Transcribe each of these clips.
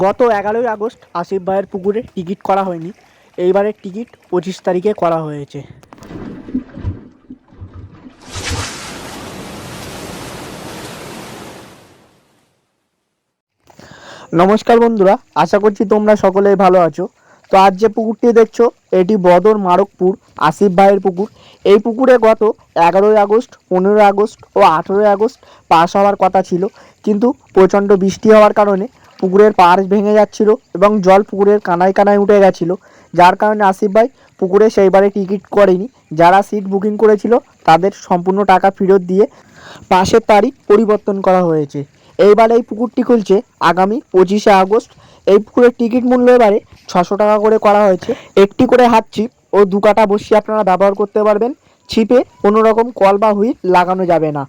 গত এগারোই আগস্ট আসিফ ভাইয়ের পুকুরে টিকিট করা হয়নি। এইবারের টিকিট পঁচিশ তারিখে করা হয়েছে। নমস্কার বন্ধুরা, আশা করছি তোমরা সকলেই ভালো আছো। তো আজ যে পুকুরটি দেখছ, এটি বদর মারকপুর আসিফ ভাইয়ের পুকুর। এই পুকুরে গত এগারোই আগস্ট, পনেরোই আগস্ট ও আঠেরোই আগস্ট পাস হওয়ার কথা ছিল। কিন্তু প্রচণ্ড বৃষ্টি হওয়ার কারণে পুকুরের পাড় ভেঙে যাচ্ছিল এবং জল পুকুরের কানায় কানায় উঠে গেছিল। যার কারণে আসিফ ভাই পুকুরে সেইবারে টিকিট করেনি। যারা সিট বুকিং করেছিল, তাদের সম্পূর্ণ টাকা ফেরত দিয়ে পাশের তারিখ পরিবর্তন করা হয়েছে। এইবার এই পুকুরটি খুলছে আগামী পঁচিশে আগস্ট। এই পুকুরের টিকিট মূল্য এবারে ছশো টাকা করে করা হয়েছে। একটি করে হাত ছিপ ও দু কাটা বসিয়ে আপনারা ব্যবহার করতে পারবেন। ছিপে কোনো রকম কল বা হুইল লাগানো যাবে না।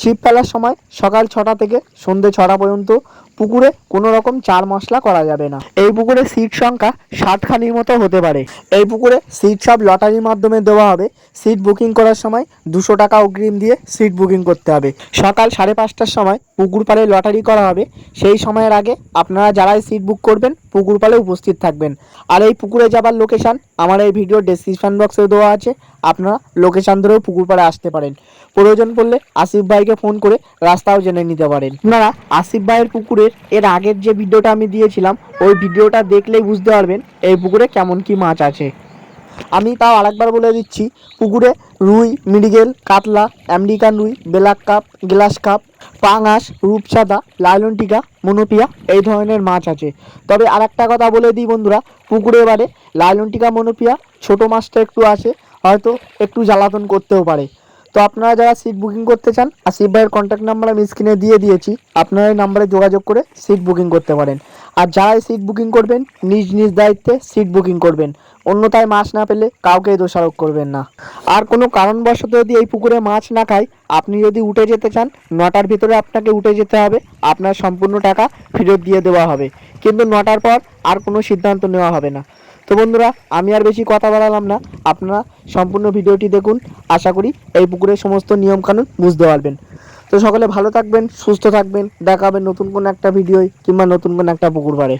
ছিপ ফেলার সময় সকাল ছটা থেকে সন্ধে ছটা পর্যন্ত পুকুরে কোনো রকম চার মশলা করা যাবে না। এই পুকুরে সিট সংখ্যা ষাটখানির মতো হতে পারে। এই পুকুরে সিট সব লটারির মাধ্যমে দেওয়া হবে। সিট বুকিং করার সময় দুশো টাকা অগ্রিম দিয়ে সিট বুকিং করতে হবে। সকাল সাড়ে পাঁচটার সময় পুকুর পাড়ে লটারি করা হবে। সেই সময়ের আগে আপনারা যারাই সিট বুক করবেন, পুকুর পাড়ে উপস্থিত থাকবেন। আর এই পুকুরে যাবার লোকেশান আমার এই ভিডিও ডেসক্রিপশন বক্সে দেওয়া আছে। আপনারা লোকেশান ধরেও পুকুর পাড়ে আসতে পারেন। প্রয়োজন পড়লে আসিফ ভাইকে ফোন করে রাস্তাও জেনে নিতে পারেন। আপনারা আসিফ ভাইয়ের পুকুরের এর আগের যে ভিডিওটা আমি দিয়েছিলাম, ওই ভিডিওটা দেখলেই বুঝতে পারবেন এই পুকুরে কেমন কি মাছ আছে। আমি তাও আরেকবার বলে দিচ্ছি, পুকুরে রুই, মৃগেল, কাতলা, আমেরিকান রুই, ব্ল্যাক কাপ, গ্লাস কাপ, পাঙাশ, রূপসাদা, লাইলন টিকা, মনোপিয়া এই ধরনের মাছ আছে। তবে আরেকটা কথা বলে দিই বন্ধুরা, পুকুরে এবারে লাইলন টিকা, মনোপিয়া ছোটো মাছটা একটু আছে হয়তো একটু জ্বালাতন করতেও পারে। তো আপনারা যারা সিট বুকিং করতে চান আসিফ ভাইয়ের কন্ট্যাক্ট নাম্বার আমি স্ক্রিনে দিয়ে দিয়েছি, আপনারা এই নাম্বারে যোগাযোগ করে সিট বুকিং করতে পারেন। আর যারাই সিট বুকিং করবেন, নিজ নিজ দায়িত্বে সিট বুকিং করবেন। অন্যথায় মাছ না পেলে কাউকে দোষারোপ করবেন না। আর কোনো কারণবশত যদি এই পুকুরে মাছ না খায়, আপনি যদি উঠে যেতে চান, নটার ভিতরে আপনাকে উঠে যেতে হবে, আপনার সম্পূর্ণ টাকা ফেরত দিয়ে দেওয়া হবে। কিন্তু নটার পর আর কোনো সিদ্ধান্ত নেওয়া হবে না। তো বন্ধুরা, আমি আর বেশি কথা বাড়ালাম না। আপনারা সম্পূর্ণ ভিডিওটি দেখুন। আশা করি এই পুকুরের সমস্ত নিয়মকানুন বুঝতে পারবেন। তো সকলে ভালো থাকবেন, সুস্থ থাকবেন। দেখাবেন নতুন কোনো একটা ভিডিও কিংবা নতুন কোনো একটা পুকুর পাড়ে।